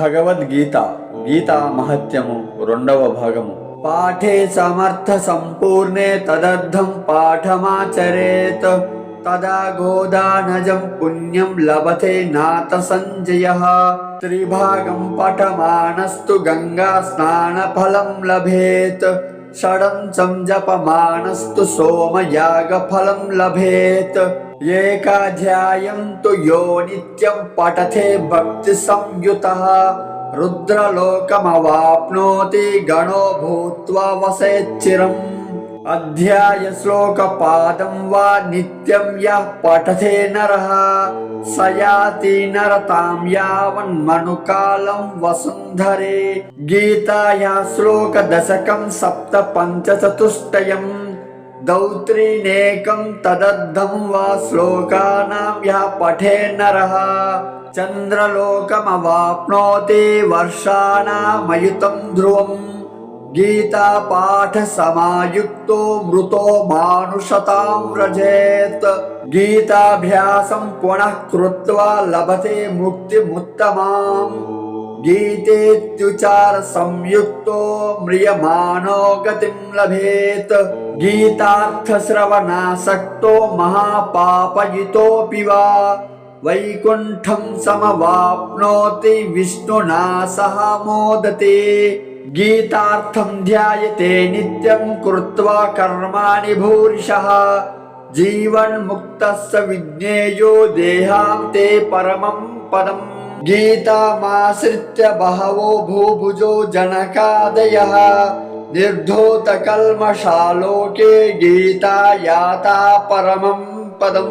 భగవద్గీత గీతా మహత్యము రెండవ భాగము. పాఠే సమర్థ సంపూర్ణే తదర్థం పాఠమాచరేత్. తదా గోదానజం పుణ్యం లభతే నాత సంజయ. త్రిభాగం పఠమానస్తు గంగా స్నాన ఫలం లభేత్. షడంచం జపమానస్తు సోమయాగ ఫలం లభేత్ ఏకాధ్యాయం తు యో నిత్యం పఠతే భక్తి సంయుత రుద్రలోకమవాప్నోతి గణో భూత్వా వసేచ్చిరం అధ్యాయ శ్లోక పాదం వా నిత్యం యః పఠతే నరః స యాతి నరతాం యావన్మనుకాలం వసుంధరే. గీతాయా శ్లోక దశకం సప్త పంచచతుష్టయం దౌత్రీనేకం తదర్థం వా శ్లోకానాం యः गीतापाठसमायुक्तो मृतो मानुषतां व्रजेत्। गीताभ्यासं पुनः कृत्वा लभते मुक्तिमुत्तमाम्। गीतेत्युचार संयुक्तो म्रियमाणो गतिं लभेत्। गीतार्थश्रवणासक्तो महापापयितोऽपि वा। वैकुण्ठं समवाप्नोति विष्णुना सह मोदते। గీతార్థం ధ్యాయతే నిత్యం కృత్వా కర్మాణి భూరిషः జీవన్ముక్తస్య విజ్ఞేయో దేహాంతే పరమం పదం గీతమాశ్రిత్య బహవో భూభుజో జనకాదయः నిర్ధూతకల్మషాలోకే గీతా యాతా పరమం పదం